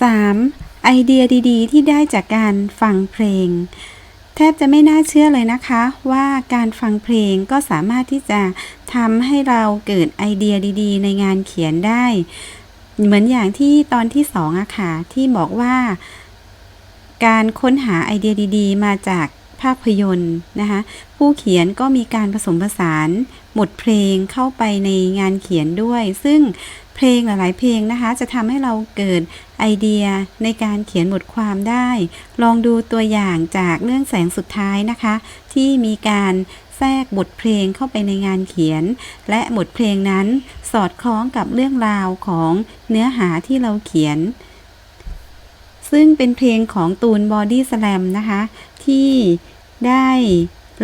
3. ไอเดียดีๆ ที่ได้จากการฟังเพลง แทบจะไม่น่าเชื่อเลยนะคะ ว่าการฟังเพลงก็สามารถที่จะทำให้เราเกิดไอเดียดีๆ ในงานเขียนได้ เหมือนอย่างที่ตอนที่สองอะค่ะที่บอกว่า การค้นหาไอเดียดี ๆ มาจาก ภาพยนตร์นะคะผู้เขียนก็มีการผสมผสานบทเพลงเข้าไปในงานเขียนด้วย ซึ่งเพลงหลาย ๆ เพลงนะคะ จะทำให้เราเกิดไอเดียในการเขียนบทความได้ ลองดูตัวอย่างจากเรื่องแสงสุดท้ายนะคะ ที่มีการแทรกบทเพลงเข้าไปในงานเขียน และบทเพลงนั้นสอดคล้องกับเรื่องราวของเนื้อหาที่เราเขียน ซึ่งเป็นเพลงของตูนบอดี้สแลมนะคะ ที่ ได้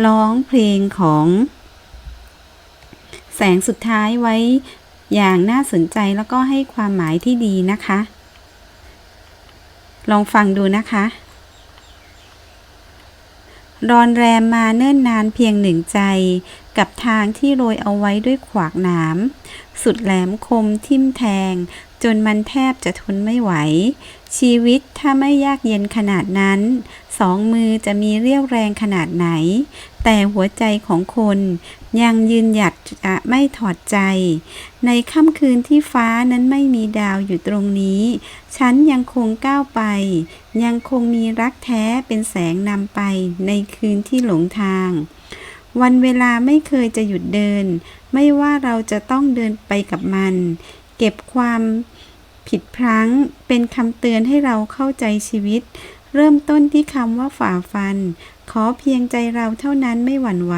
ร้องเพลงของแสงสุดท้ายไว้อย่างน่าสนใจแล้วก็ให้ความหมายที่ดีนะคะ ลองฟังดูนะคะ รอนแรมมาเนิ่นนานเพียงหนึ่งใจ กับทางที่โรยเอาไว้ด้วยขวากหนาม สุดแหลมคมทิ่มแทง จนมันแทบจะทนไม่ไหว ชีวิตถ้าไม่ยากเย็นขนาดนั้น สองมือจะมีเรี่ยวแรงขนาดไหน แต่หัวใจของคนยังยืนหยัดจะไม่ถอดใจ ในค่ำคืนที่ฟ้านั้นไม่มีดาวอยู่ตรงนี้ ฉันยังคงก้าวไป ยังคงมีรักแท้เป็นแสงนำไปในคืนที่หลงทาง วันเวลาไม่เคยจะหยุดเดิน ไม่ว่าเราจะต้องเดินไปกับมัน เก็บความ ผิดพลั้งเป็นคำเตือนให้เราเข้าใจชีวิต เริ่มต้นที่คำว่าฝ่าฟัน ขอเพียงใจเราเท่านั้นไม่หวั่นไหว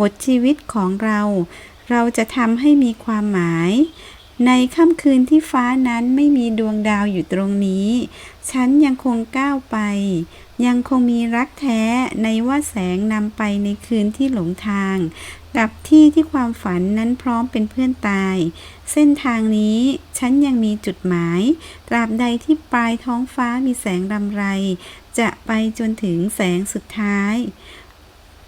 บทชีวิตของเรา เราจะทำให้มีความหมาย ในค่ำคืนที่ฟ้านั้นไม่มีดวงดาวอยู่ตรงนี้ ฉันยังคงก้าวไป ยังคงมีรักแท้ในว่าแสงนำไปในคืนที่หลงทาง กับที่ที่ความฝันนั้นพร้อมเป็นเพื่อนตาย เส้นทางนี้ฉันยังมีจุดหมาย ตราบใดที่ปลายท้องฟ้ามีแสงรำไร จะไปจนถึงแสงสุดท้าย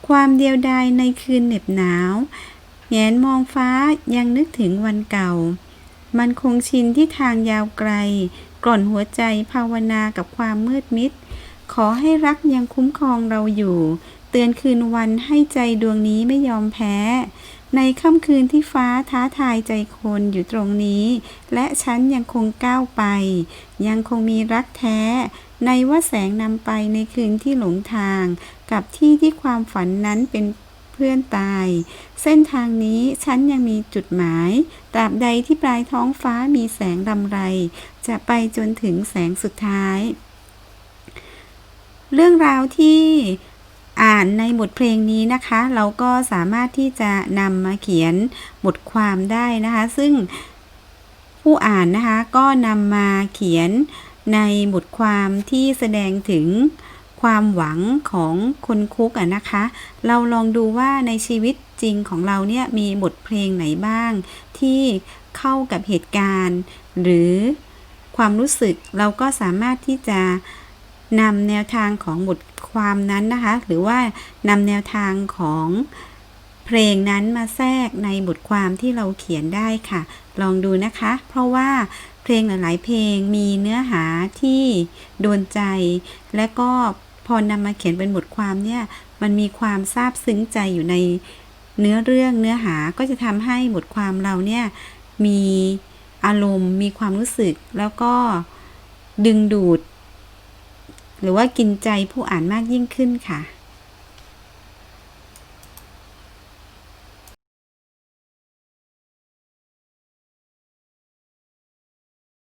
ความเดียวดายในคืนเหน็บหนาวแงนมองฟ้ายังนึกถึงวันเก่า มันคงชินที่ทางยาวไกล กล่อนหัวใจภาวนากับความมืดมิด ขอให้รักยังคุ้มครองเราอยู่ เตือนคืนวันให้ใจดวงนี้ไม่ยอมแพ้ ในค่ำคืนที่ฟ้าท้าทายใจคนอยู่ตรงนี้ และฉันยังคงก้าวไป ยังคงมีรักแท้ ในว่าแสงนำไปในคืนที่หลงทาง กับที่ที่ความฝันนั้นเป็นเพื่อนตาย เส้นทางนี้ฉันยังมีจุดหมาย ตราบใดที่ปลายท้องฟ้ามีแสงรำไร จะไปจนถึงแสงสุดท้าย เรื่องราวที่ อ่านในบทเพลงนี้นะคะ เราก็สามารถที่จะนำมาเขียนบทความได้นะคะ ซึ่งผู้อ่านนะคะก็นำมาเขียนในบทความที่แสดงถึงความหวังของคนคุกอะนะคะ เราลองดูว่าในชีวิตจริงของเราเนี่ยมีบทเพลงไหนบ้าง ที่เข้ากับเหตุการณ์ หรือความรู้สึกเราก็สามารถที่จะ นำแนวทางของบทความนั้นนะคะ หรือว่านำแนวทางของเพลงนั้นมาแทรกในบทความที่เราเขียนได้ค่ะ ลองดูนะคะ เพราะว่าเพลงหลาย ๆ เพลงมีเนื้อหาที่โดนใจ และก็พอนำมาเขียนเป็นบทความเนี่ยมันมีความซาบซึ้งใจอยู่ในเนื้อเรื่องเนื้อหาก็จะทำให้บทความเราเนี่ยมีอารมณ์ มีความรู้สึกแล้วก็ดึงดูด หรือว่ากินใจผู้อ่านมากยิ่งขึ้นค่ะ